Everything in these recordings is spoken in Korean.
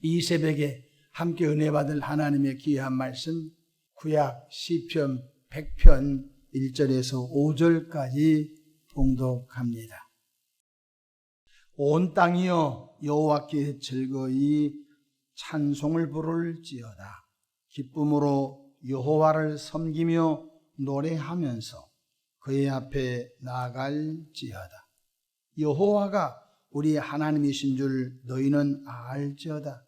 이 새벽에 함께 은혜 받을 하나님의 귀한 말씀 구약 시편 100편 1절에서 5절까지 봉독합니다. 온 땅이여 여호와께 즐거이 찬송을 부를지어다. 기쁨으로 여호와를 섬기며 노래하면서 그의 앞에 나아갈지어다. 여호와가 우리 하나님이신 줄 너희는 알지어다.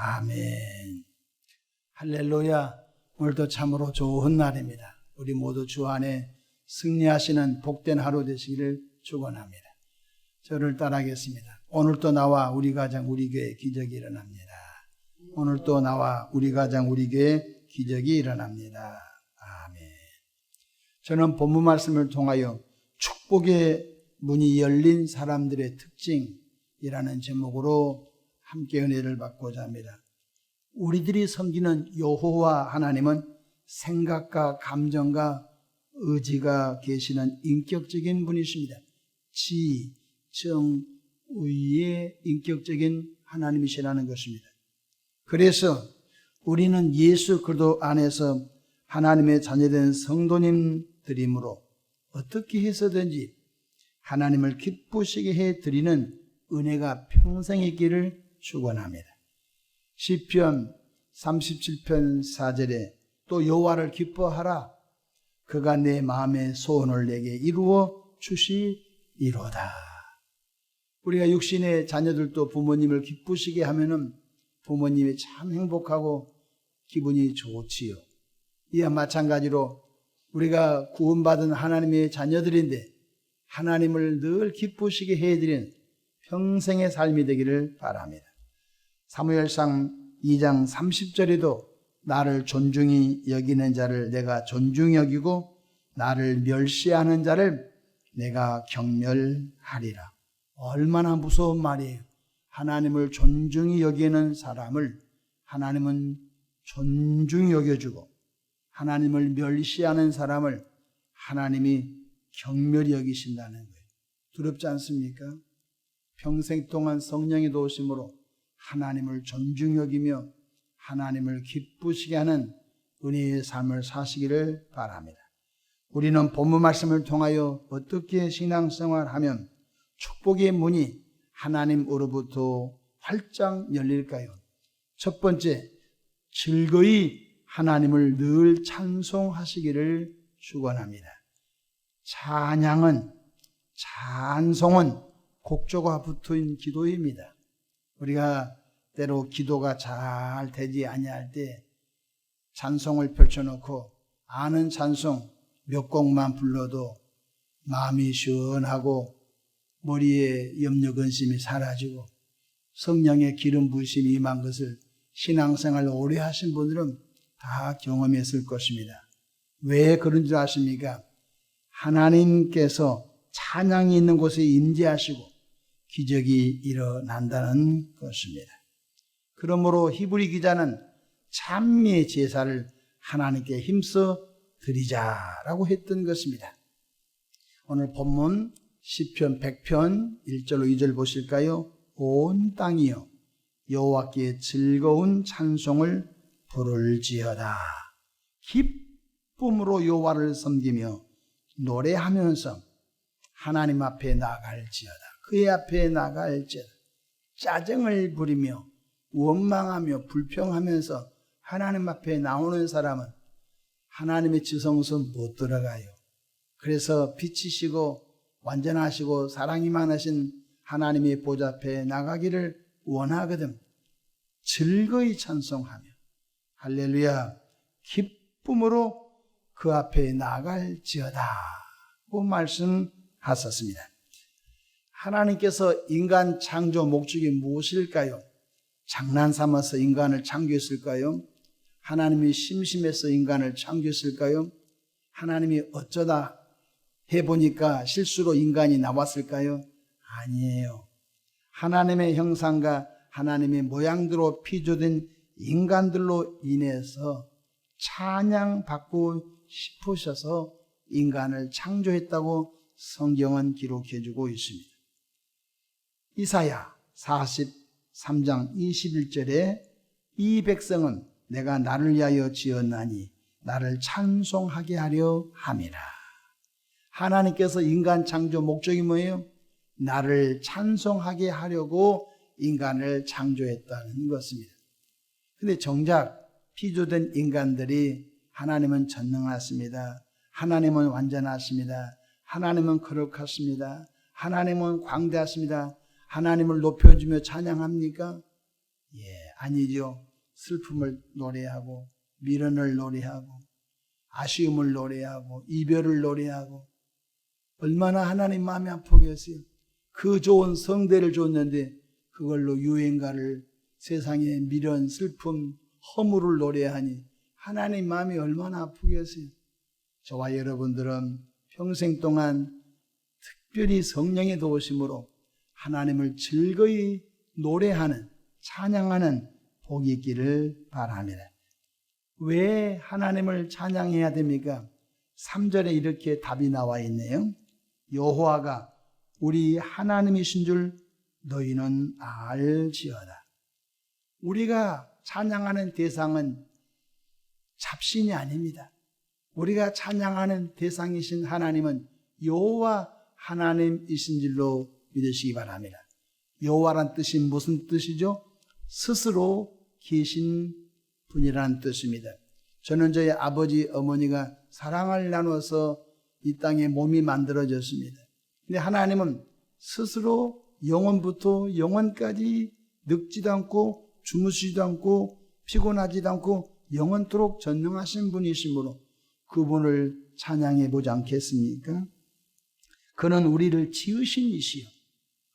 아멘. 할렐루야. 오늘도 참으로 좋은 날입니다. 우리 모두 주 안에 승리하시는 복된 하루 되시기를 축원합니다. 저를 따라하겠습니다. 오늘 또 나와 우리 가정 우리 교회 기적이 일어납니다. 오늘 또 나와 우리 가정 우리 교회 기적이 일어납니다. 아멘. 저는 본문 말씀을 통하여 축복의 문이 열린 사람들의 특징이라는 제목으로 함께 은혜를 받고자 합니다. 우리들이 섬기는 여호와 하나님은 생각과 감정과 의지가 계시는 인격적인 분이십니다. 지, 정, 의의 인격적인 하나님이시라는 것입니다. 그래서 우리는 예수 그리스도 안에서 하나님의 자녀된 성도님들이므로 어떻게 해서든지 하나님을 기쁘시게 해 드리는 은혜가 평생 있기를 축원합니다. 시편 37편 4절에 또 여호와를 기뻐하라 그가 내 마음의 소원을 내게 이루어 주시리로다. 우리가 육신의 자녀들도 부모님을 기쁘시게 하면은 부모님이 참 행복하고 기분이 좋지요. 이와 마찬가지로 우리가 구원받은 하나님의 자녀들인데 하나님을 늘 기쁘시게 해드리는 평생의 삶이 되기를 바랍니다. 사무엘상 2장 30절에도 나를 존중히 여기는 자를 내가 존중히 여기고 나를 멸시하는 자를 내가 경멸하리라. 얼마나 무서운 말이에요. 하나님을 존중히 여기는 사람을 하나님은 존중히 여겨주고 하나님을 멸시하는 사람을 하나님이 경멸히 여기신다는 거예요. 두렵지 않습니까? 평생 동안 성령의 도우심으로 하나님을 존중 여기며 하나님을 기쁘시게 하는 은혜의 삶을 사시기를 바랍니다. 우리는 본문 말씀을 통하여 어떻게 신앙생활하면 축복의 문이 하나님으로부터 활짝 열릴까요? 첫 번째, 즐거이 하나님을 늘 찬송하시기를 축원합니다. 찬양은 찬송은 곡조가 붙은 기도입니다. 우리가 때로 기도가 잘 되지 아니할 때 찬송을 펼쳐놓고 아는 찬송 몇 곡만 불러도 마음이 시원하고 머리에 염려 근심이 사라지고 성령의 기름 부심이 임한 것을 신앙생활 오래 하신 분들은 다 경험했을 것입니다. 왜 그런 줄 아십니까? 하나님께서 찬양이 있는 곳에 임재하시고 기적이 일어난다는 것입니다. 그러므로 히브리 기자는 찬미의 제사를 하나님께 힘써 드리자라고 했던 것입니다. 오늘 본문 10편 100편 1절로 2절 보실까요? 온 땅이여 여호와께 즐거운 찬송을 부를지어다. 기쁨으로 여호와를 섬기며 노래하면서 하나님 앞에 나갈지어다. 그의 앞에 나갈지어다. 짜증을 부리며 원망하며 불평하면서 하나님 앞에 나오는 사람은 하나님의 지성소 못 들어가요. 그래서 빛이시고 완전하시고 사랑이 많으신 하나님의 보좌 앞에 나가기를 원하거든. 즐거이 찬송하며 할렐루야 기쁨으로 그 앞에 나갈지어다. 고 말씀하셨습니다. 하나님께서 인간 창조 목적이 무엇일까요? 장난 삼아서 인간을 창조했을까요? 하나님이 심심해서 인간을 창조했을까요? 하나님이 어쩌다 해보니까 실수로 인간이 나왔을까요? 아니에요. 하나님의 형상과 하나님의 모양대로 피조된 인간들로 인해서 찬양받고 싶으셔서 인간을 창조했다고 성경은 기록해 주고 있습니다. 이사야 43장 21절에 이 백성은 내가 나를 위하여 지었나니 나를 찬송하게 하려 함이라. 하나님께서 인간 창조 목적이 뭐예요? 나를 찬송하게 하려고 인간을 창조했다는 것입니다. 근데 정작 피조된 인간들이 하나님은 전능하십니다. 하나님은 완전하십니다. 하나님은 거룩하십니다. 하나님은 광대하십니다. 하나님을 높여주며 찬양합니까? 예, 아니죠. 슬픔을 노래하고, 미련을 노래하고, 아쉬움을 노래하고, 이별을 노래하고, 얼마나 하나님 마음이 아프겠어요. 그 좋은 성대를 줬는데, 그걸로 유행가를 세상에 미련, 슬픔, 허물을 노래하니, 하나님 마음이 얼마나 아프겠어요. 저와 여러분들은 평생 동안 특별히 성령의 도우심으로 하나님을 즐거이 노래하는, 찬양하는 복이 있기를 바랍니다. 왜 하나님을 찬양해야 됩니까? 3절에 이렇게 답이 나와 있네요. 여호와가 우리 하나님이신 줄 너희는 알지어다. 우리가 찬양하는 대상은 잡신이 아닙니다. 우리가 찬양하는 대상이신 하나님은 여호와 하나님이신 줄로 믿으시기 바랍니다. 여호와란 뜻이 무슨 뜻이죠? 스스로 계신 분이라는 뜻입니다. 저는 저희 아버지 어머니가 사랑을 나눠서 이 땅에 몸이 만들어졌습니다. 근데 하나님은 스스로 영원부터 영원까지 늙지도 않고 주무시지도 않고 피곤하지도 않고 영원토록 전능하신 분이시므로 그분을 찬양해 보지 않겠습니까? 그는 우리를 지으신 이시요.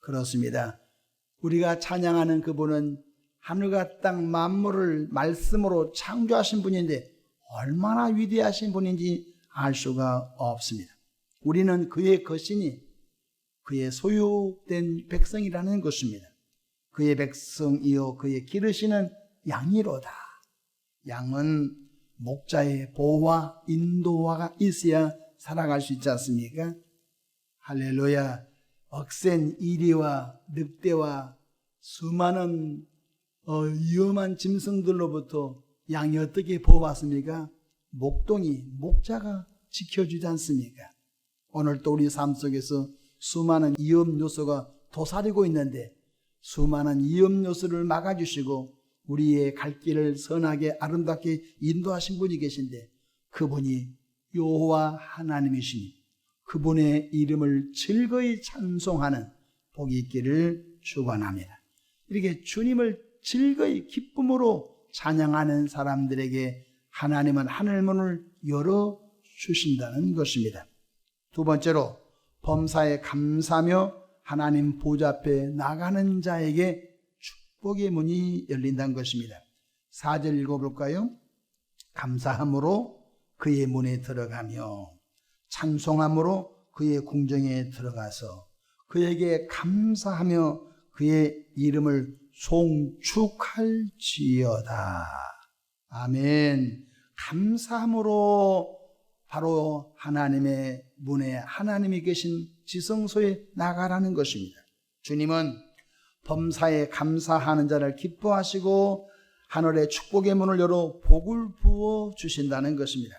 그렇습니다. 우리가 찬양하는 그분은 하늘과 땅 만물을 말씀으로 창조하신 분인데 얼마나 위대하신 분인지 알 수가 없습니다. 우리는 그의 것이니 그의 소유된 백성이라는 것입니다. 그의 백성이요 그의 기르시는 양이로다. 양은 목자의 보호와 인도화가 있어야 살아갈 수 있지 않습니까? 할렐루야. 억센 이리와 늑대와 수많은 어, 위험한 짐승들로부터 양이 어떻게 보호받습니까? 목동이, 목자가 지켜주지 않습니까? 오늘 또 우리 삶 속에서 수많은 위험 요소가 도사리고 있는데 수많은 위험 요소를 막아주시고 우리의 갈 길을 선하게 아름답게 인도하신 분이 계신데 그분이 여호와 하나님이시니 그분의 이름을 즐거이 찬송하는 복이 있기를 축원합니다. 이렇게 주님을 즐거이 기쁨으로 찬양하는 사람들에게 하나님은 하늘문을 열어 주신다는 것입니다. 두 번째로 범사에 감사하며 하나님 보좌 앞에 나가는 자에게 축복의 문이 열린다는 것입니다. 4절 읽어볼까요? 감사함으로 그의 문에 들어가며 찬송함으로 그의 궁정에 들어가서 그에게 감사하며 그의 이름을 송축할지어다. 아멘. 감사함으로 바로 하나님의 문에 하나님이 계신 지성소에 나가라는 것입니다. 주님은 범사에 감사하는 자를 기뻐하시고 하늘의 축복의 문을 열어 복을 부어 주신다는 것입니다.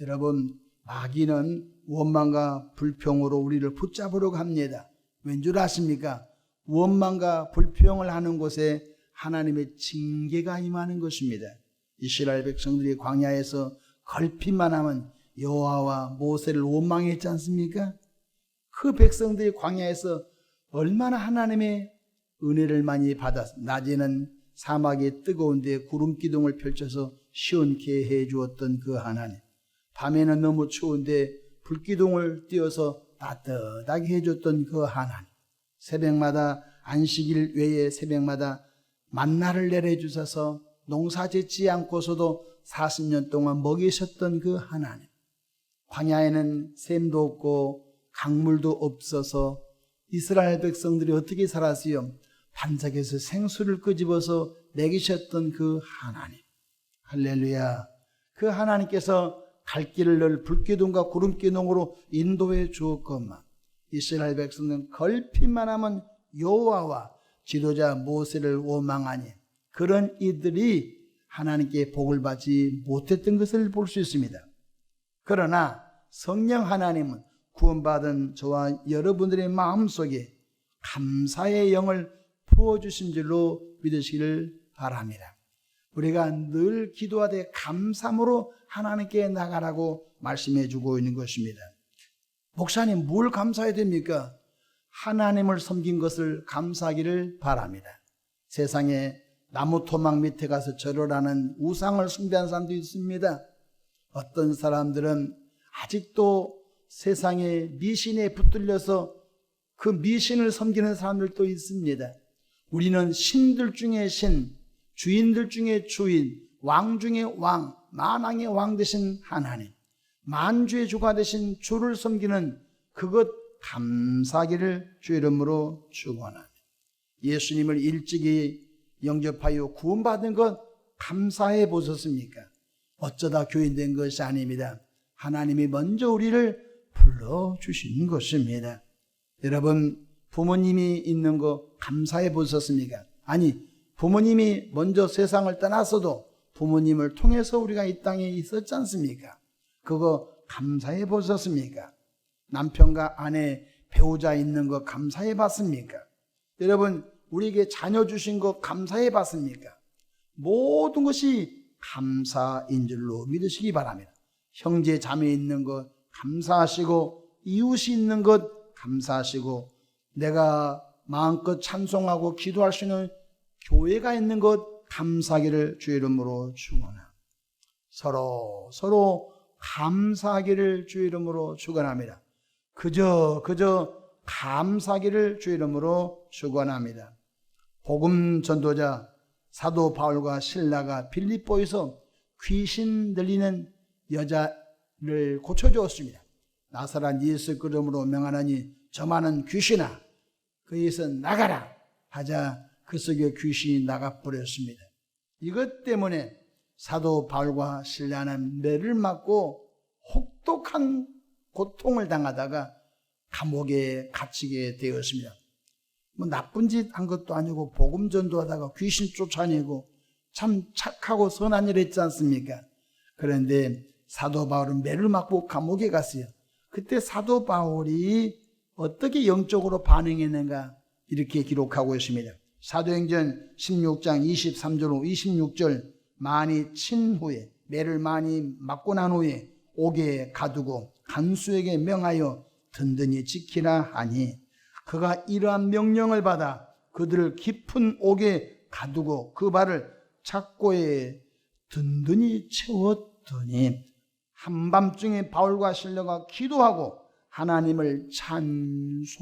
여러분, 마귀는 원망과 불평으로 우리를 붙잡으려고 합니다. 왠 줄 아십니까? 원망과 불평을 하는 곳에 하나님의 징계가 임하는 것입니다. 이스라엘 백성들이 광야에서 걸핏만 하면 여호와와 모세를 원망했지 않습니까? 그 백성들이 광야에서 얼마나 하나님의 은혜를 많이 받았. 낮에는 사막의 뜨거운데 구름 기둥을 펼쳐서 시원케 해 주었던 그 하나님. 밤에는 너무 추운데 불기둥을 띄워서 따뜻하게 해줬던 그 하나님. 새벽마다 안식일 외에 새벽마다 만나를 내려주셔서 농사 짓지 않고서도 40년 동안 먹이셨던 그 하나님. 광야에는 샘도 없고 강물도 없어서 이스라엘 백성들이 어떻게 살았어요? 반짝에서 생수를 끄집어서 먹이셨던 그 하나님. 할렐루야. 그 하나님께서 갈 길을 늘 불기둥과 구름기둥으로 인도해 주었건만 이스라엘 백성은 걸핏만 하면 여호와와 지도자 모세를 원망하니 그런 이들이 하나님께 복을 받지 못했던 것을 볼 수 있습니다. 그러나 성령 하나님은 구원받은 저와 여러분들의 마음속에 감사의 영을 부어주신 줄로 믿으시기를 바랍니다. 우리가 늘 기도하되 감사함으로 하나님께 나가라고 말씀해 주고 있는 것입니다. 목사님, 뭘 감사해야 됩니까? 하나님을 섬긴 것을 감사하기를 바랍니다. 세상에 나무 토막 밑에 가서 절을 하는 우상을 숭배하는 사람도 있습니다. 어떤 사람들은 아직도 세상의 미신에 붙들려서 그 미신을 섬기는 사람들도 있습니다. 우리는 신들 중에 신, 주인들 중에 주인, 왕 중에 왕, 만왕의 왕 되신 하나님, 만주의 주가 되신 주를 섬기는 그것 감사기를 주 이름으로 축원합니다. 예수님을 일찍이 영접하여 구원받은 것 감사해 보셨습니까? 어쩌다 교인된 것이 아닙니다. 하나님이 먼저 우리를 불러 주신 것입니다. 여러분 부모님이 있는 거 감사해 보셨습니까? 아니 부모님이 먼저 세상을 떠났어도 부모님을 통해서 우리가 이 땅에 있었지 않습니까? 그거 감사해 보셨습니까? 남편과 아내, 배우자 있는 거 감사해 봤습니까? 여러분, 우리에게 자녀 주신 거 감사해 봤습니까? 모든 것이 감사인 줄로 믿으시기 바랍니다. 형제, 자매 있는 것 감사하시고, 이웃이 있는 것 감사하시고, 내가 마음껏 찬송하고 기도할 수 있는 교회가 있는 것 감사하기를 주의 이름으로 축원합니다. 서로 서로 감사하기를 주의 이름으로 축원합니다. 그저 그저 감사하기를 주의 이름으로 축원합니다. 복음 전도자 사도 바울과 신라가 빌립보에서 귀신 들리는 여자를 고쳐 주었습니다. 나사란 예수 그름으로 명하나니 저만은 귀신아 그에서 나가라 하자 그 속에 귀신이 나가버렸습니다. 이것 때문에 사도 바울과 신라는 매를 맞고 혹독한 고통을 당하다가 감옥에 갇히게 되었습니다. 뭐 나쁜 짓 한 것도 아니고 복음 전도하다가 귀신 쫓아내고 참 착하고 선한 일 했지 않습니까? 그런데 사도 바울은 매를 맞고 감옥에 갔어요. 그때 사도 바울이 어떻게 영적으로 반응했는가 이렇게 기록하고 있습니다. 사도행전 16장 23절 26절 많이 친 후에 매를 많이 맞고 난 후에 옥에 가두고 간수에게 명하여 든든히 지키라 하니 그가 이러한 명령을 받아 그들을 깊은 옥에 가두고 그 발을 착고에 든든히 채웠더니 한밤중에 바울과 실려가 기도하고 하나님을 찬송함에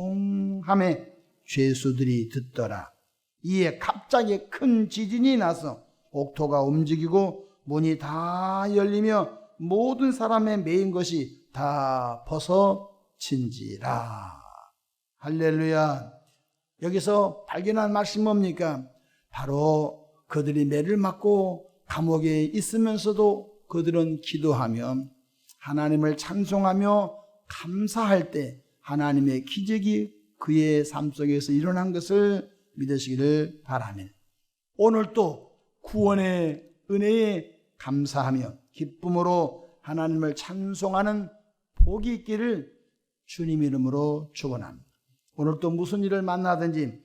죄수들이 듣더라. 이에 갑자기 큰 지진이 나서 옥토가 움직이고 문이 다 열리며 모든 사람의 메인 것이 다 벗어진지라. 할렐루야. 여기서 발견한 말씀 뭡니까? 바로 그들이 매를 맞고 감옥에 있으면서도 그들은 기도하며 하나님을 찬송하며 감사할 때 하나님의 기적이 그의 삶 속에서 일어난 것을 믿으시기를 바라며 오늘 또 구원의 은혜에 감사하며 기쁨으로 하나님을 찬송하는 복이 있기를 주님 이름으로 축원합니다. 오늘 또 무슨 일을 만나든지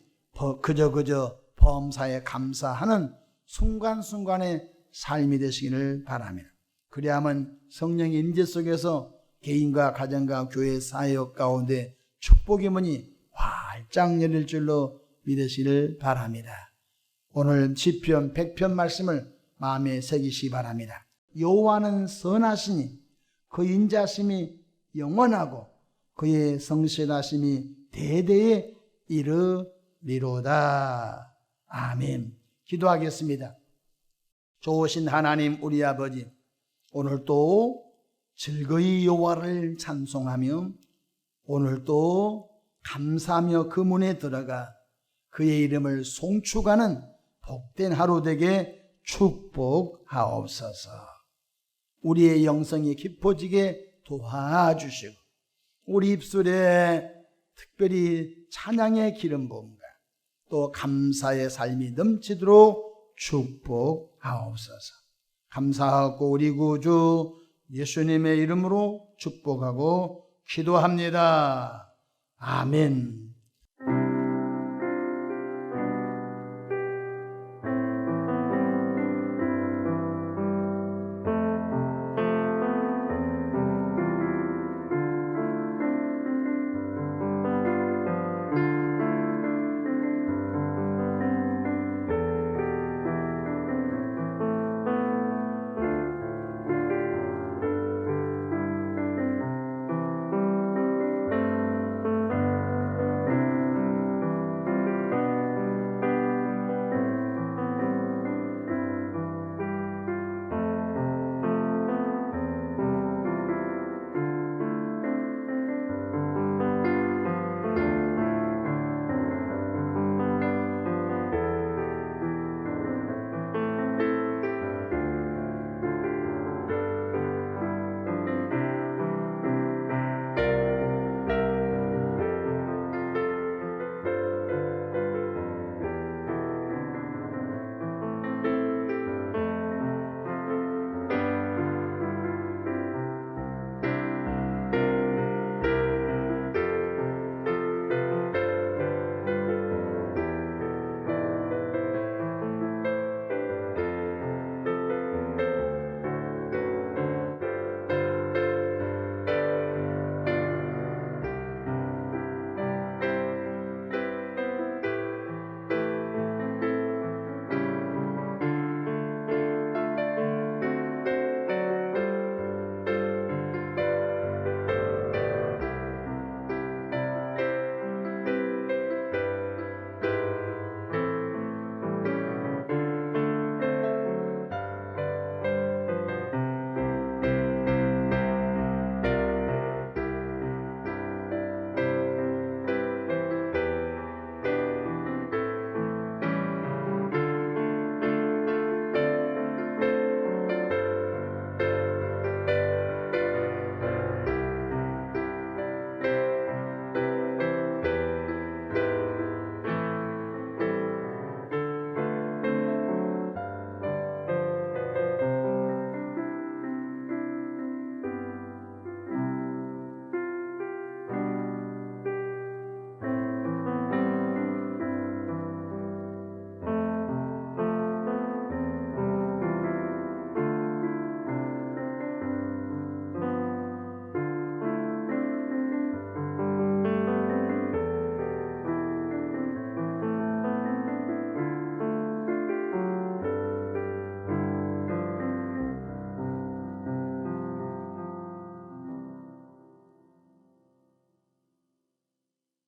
그저 그저 범사에 감사하는 순간순간의 삶이 되시기를 바랍니다. 그리하면 성령의 임재 속에서 개인과 가정과 교회 사역 가운데 축복의 문이 활짝 열릴 줄로 믿으시를 바랍니다. 오늘 시편 100편 말씀을 마음에 새기시 바랍니다. 여호와는 선하시니 그 인자심이 영원하고 그의 성실하심이 대대에 이르리로다. 아멘. 기도하겠습니다. 좋으신 하나님 우리 아버지 오늘 또 즐거이 여호와를 찬송하며 오늘 또 감사하며 그 문에 들어가 그의 이름을 송축하는 복된 하루 되게 축복하옵소서. 우리의 영성이 깊어지게 도와주시고 우리 입술에 특별히 찬양의 기름 부음과 또 감사의 삶이 넘치도록 축복하옵소서. 감사하고 우리 구주 예수님의 이름으로 축복하고 기도합니다. 아멘.